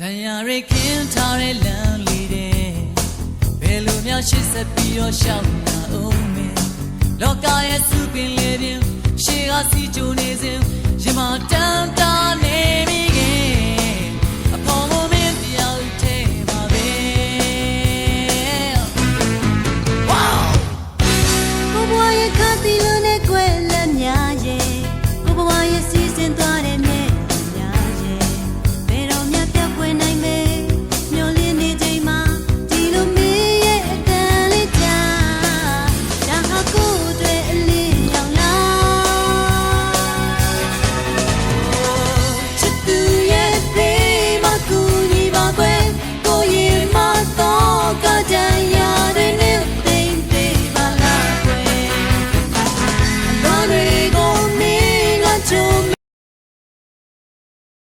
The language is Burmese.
ဒဏ်ရာရိခင်းထားတဲ့လမ်းလေးတဲ့ဘယ်လိုများရှစ်ဆက်ပြီးတော့ရှောက်တာအောင်မင်းလောကရဲ့သူပင်လေပင်ရှေ့ကစီကြုံနေစဉ်ရမတန်တာနေမိခင်အပေါ်မမင်းတရားဦးထဲမှာပဲ Wow ဘဝရဲ့ခတ်တိလ